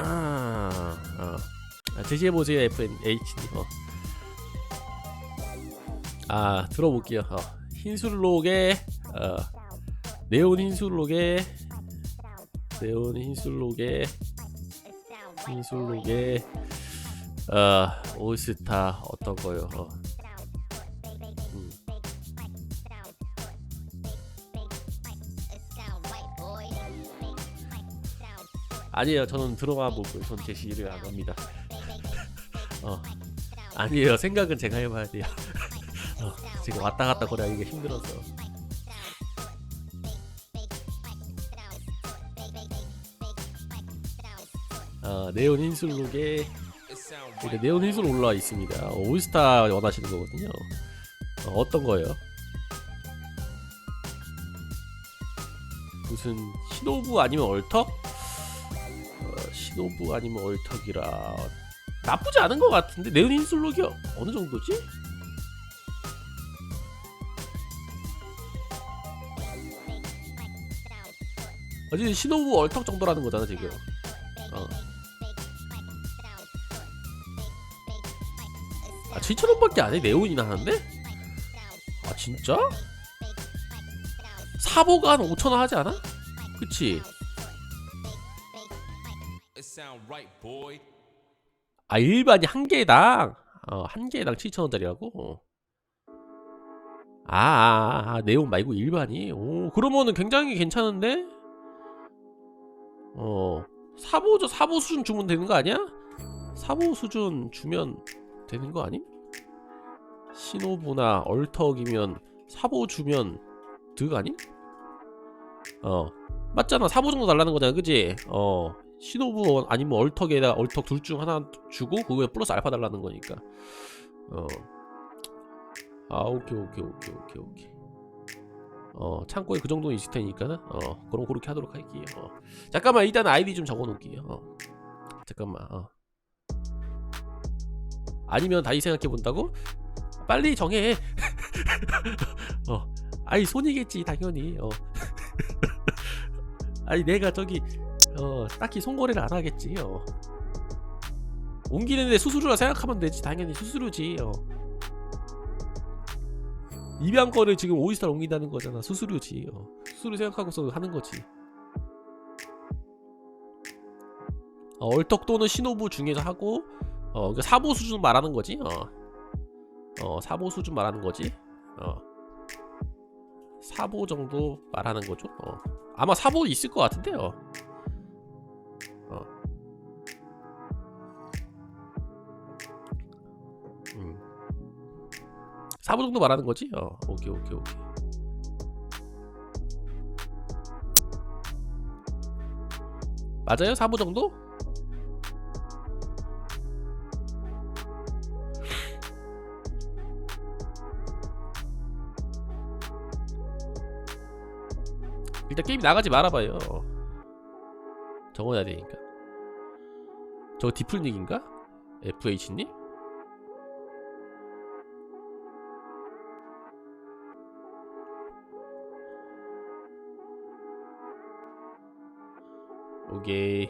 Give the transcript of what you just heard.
아, 어. 아, 제시해보세요 FNH님 어. 아 들어볼게요 어. 흰술록에 어. 네온 흰술록에 네온 흰술록에 흰술록에 어, 올스타 어떤 거요 어. 아니에요 저는 들어가 보고 전 제시를 안 합니다 어. 아니에요 생각은 제가 해봐야 돼요 어. 지금 왔다 갔다 거리하기가 힘들어서 어, 네온 흰술록에 이렇게 네온 흰술 올라와 있습니다. 어, 올스타 원하시는 거거든요. 어, 어떤 거예요? 무슨 신호부 아니면 얼턱? 어, 신호부 아니면 얼턱이라 나쁘지 않은 것 같은데 네온 흰술록이 어느 정도지? 어쨌든 신호부 얼턱 정도라는 거잖아 지금. 어. 아 7천 원밖에 안 해 네온이나 하는데? 아 진짜? 사보가 한 5천 원 하지 않아? 그치? 아 일반이 한 개당 어, 한 개당 7천 원짜리라고? 아, 아, 아 네온 말고 일반이? 오 그러면은 굉장히 괜찮은데? 어 사보죠 사보 수준 주면 되는 거 아니야? 사보 수준 주면 되는 거 아님? 신호부나 얼턱이면 사보 주면 득 아님? 어 맞잖아 사보 정도 달라는 거잖아 그지? 어 신호부 아니면 얼턱에다 얼턱 둘 중 하나 주고 그거에 플러스 알파 달라는 거니까. 어 아 오케이 오케이 오케이 오케이 오케이. 어 창고에 그 정도는 있을 테니까는 어 그럼 그렇게 하도록 할게요. 어. 잠깐만 일단 아이디 좀 적어 놓을게요. 어. 잠깐만 어. 아니면 다시 생각해 본다고? 빨리 정해. 어. 아이 손이겠지 당연히. 어. 아니 내가 저기 어 딱히 손거래를 안 하겠지 어 옮기는데 수수료라 생각하면 되지 당연히 수수료지 어 입양 거를 지금 오이스타로 옮긴다는 거잖아 수수료지 어. 수수료 생각하고서 하는 거지 어, 얼떡 또는 신호부 중에서 하고 어, 그 사보 수준 말하는 거지 어. 어 사보 수준 말하는 거지 어 사보 정도 말하는 거죠 어. 아마 사보 있을 것 같은데요 4부 정도 말하는 거지? 어, 오케이, 오케이, 오케이. 맞아요? 4부 정도? 일단 게임 나가지 말아봐요. 적어야 되니까. 저거 디플닉인가? FH님? 오케이.